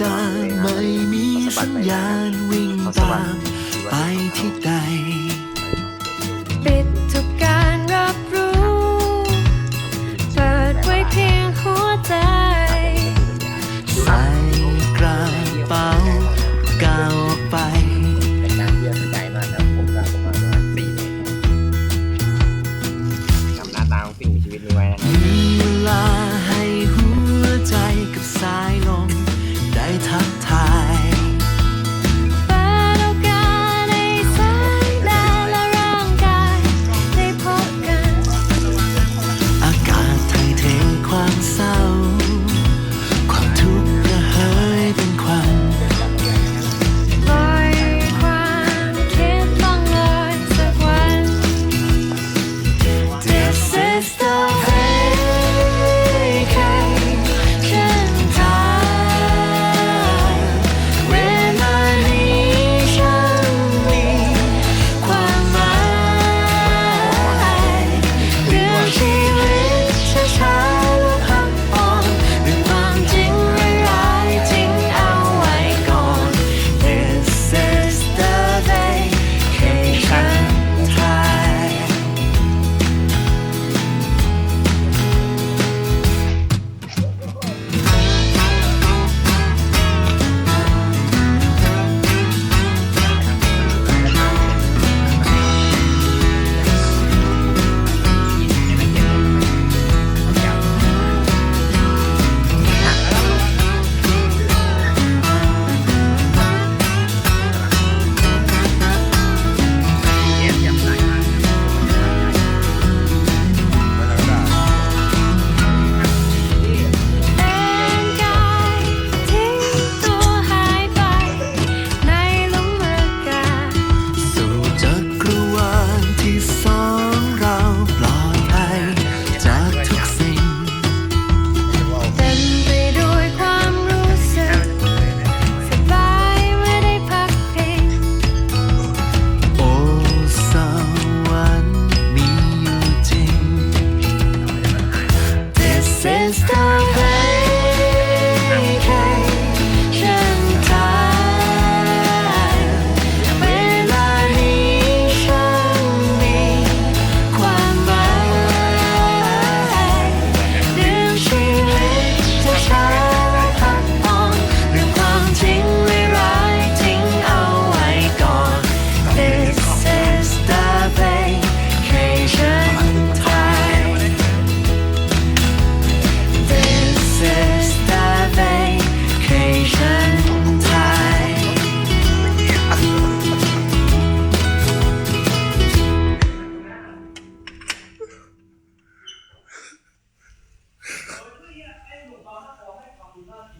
จางไม่มีสัญญาณวิ่งตามไปที่ใด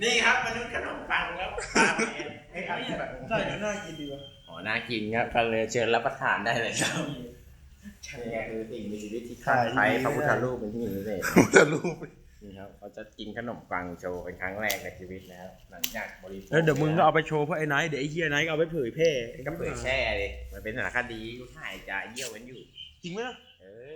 นี่ครับมนุษย์ขนมปังครับปลาแมนไอ้ไอ้แบบใช่เดี๋ยวน่ากินดีวะอ๋อน่ากินครับก็เลยเชิญรับประทานได้เลยครับนี่คือสิ่งมีชีวิตที่คล้ายพระพุทธรูปเป็นที่มีเลยจะรู้นี่ครับเขาจะกินขนมปังโชว์เป็นครั้งแรกในชีวิตนะครับหลังจากบริโภคเออเดี๋ยวมึงก็เอาไปโชว์เพราะไอ้ไนท์เดี๋ยวไอ้เฮียไนท์ก็เอาไปเผยแพร่ก็เผยแช่เลยมันเป็นสารคดีกูถ่ายจ่าเยี่ยวกันอยู่ จริงไหมล่ะเออ